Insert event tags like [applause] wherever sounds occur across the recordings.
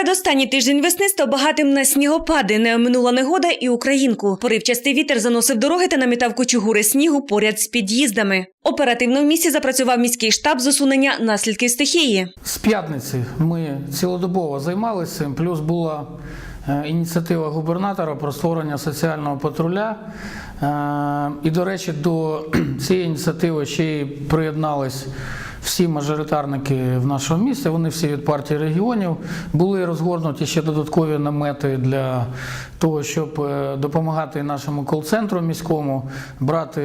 Передостанній тиждень весни став багатим на снігопади. Не оминула негода і українку. Поривчастий вітер заносив дороги та намітав кучугури снігу поряд з під'їздами. Оперативно в місті запрацював міський штаб з усунення наслідків стихії. З п'ятниці ми цілодобово займалися плюс була е, ініціатива губернатора про створення соціального патруля. Е, І, до речі, до [clears throat] цієї ініціативи ще й приєднались всі мажоритарники в нашому місті. Вони всі від партії регіонів були розгорнуті ще додаткові намети для того, щоб е, допомагати нашому кол-центру міському, брати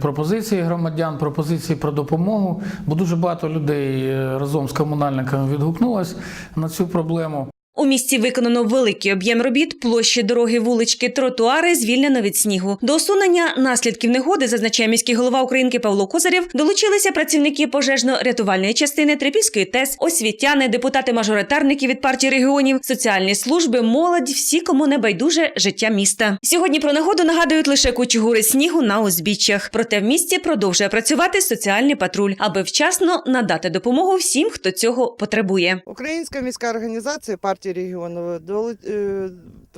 пропозиції громадян, пропозиції про допомогу. Бо дуже багато людей е, разом з комунальниками відгукнулось на цю проблему. У місті виконано великий об'єм робіт, площі дороги, вулички, тротуари звільнено від снігу. До усунення наслідків негоди, зазначає міський голова Українки Павло Козарєв, долучилися працівники пожежно-рятувальної частини Трипільської ТЕС, освітяни, депутати-мажоритарники від партії регіонів, соціальні служби, молодь, всі, кому не байдуже життя міста. Сьогодні про негоду нагадують лише кучугури снігу на узбіччях. Проте в місті продовжує працювати соціальний патруль, аби вчасно надати допомогу всім, хто цього потребує. Українська міська організація партії регіону доли-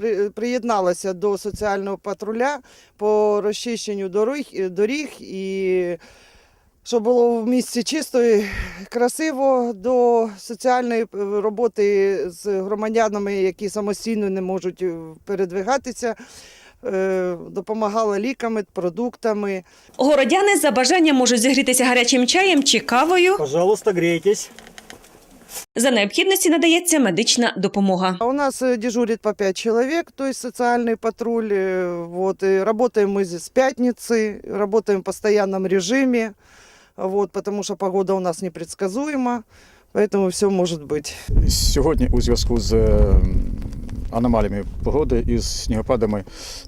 е, приєдналася до соціального патруля по розчищенню доріг, доріг і щоб було в місті чисто і красиво до соціальної е, роботи з громадянами, які самостійно не можуть е, передвигатися. е, Допомагала ліками, продуктами. Городяни за бажанням можуть зігрітися гарячим чаєм чи кавою. Пожалуйста, грейтесь. За необхідності надається медична допомога. А У нас э, дежурит по 5 человек, то есть социальный патруль. э, Вот, и работаем мы здесь с пятницы, работаем в постоянном режиме, вот, потому что погода у нас непредсказуема, поэтому все может быть. Сьогодні у зв'язку з е, аномаліями погоди із снігопадами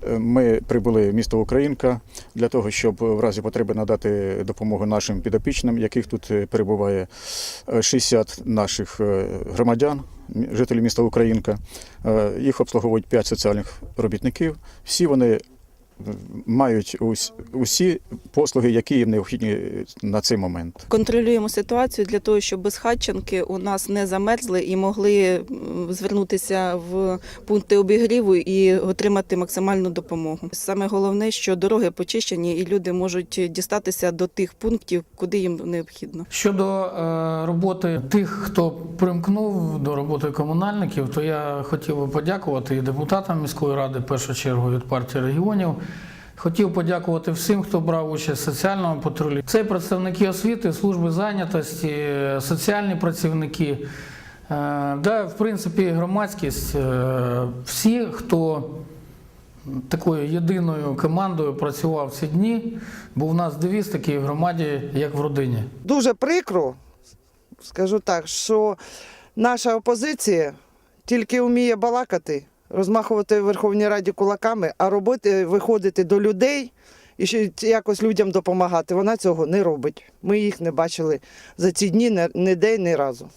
е, ми прибули в місто Українка для того, щоб в разі потреби надати допомогу нашим підопічним, яких тут е, перебуває е, 60 наших е, громадян, жителів міста Українка. Їх обслуговують 5 соціальних робітників. Всі вони мають усі послуги, які їм необхідні на цей момент. Контролюємо ситуацію для того, щоб безхатченки у нас не замерзли і могли звернутися в пункти обігріву і отримати максимальну допомогу. Саме головне, що дороги почищені, і люди можуть дістатися до тих пунктів, куди їм необхідно. Щодо е, роботи тих, хто примкнув до роботи комунальників, то я хотів би подякувати і депутатам міської ради, в першу чергу від партії регіонів. Хотів подякувати всім, хто брав участь в соціальному патрулі. Це представники освіти, служби зайнятості, соціальні працівники. Е, Да, в принципі, громадськість, е, всі, хто такою єдиною командою працював ці дні, бо в нас девіз такий в громаді, як в родині. Дуже прикро, скажу так, що наша опозиція тільки вміє балакати, розмахувати в Верховній Раді кулаками, а робити, виходити до людей і ще якось людям допомагати. Вона цього не робить. Ми їх не бачили за ці дні ні- день, ні разу.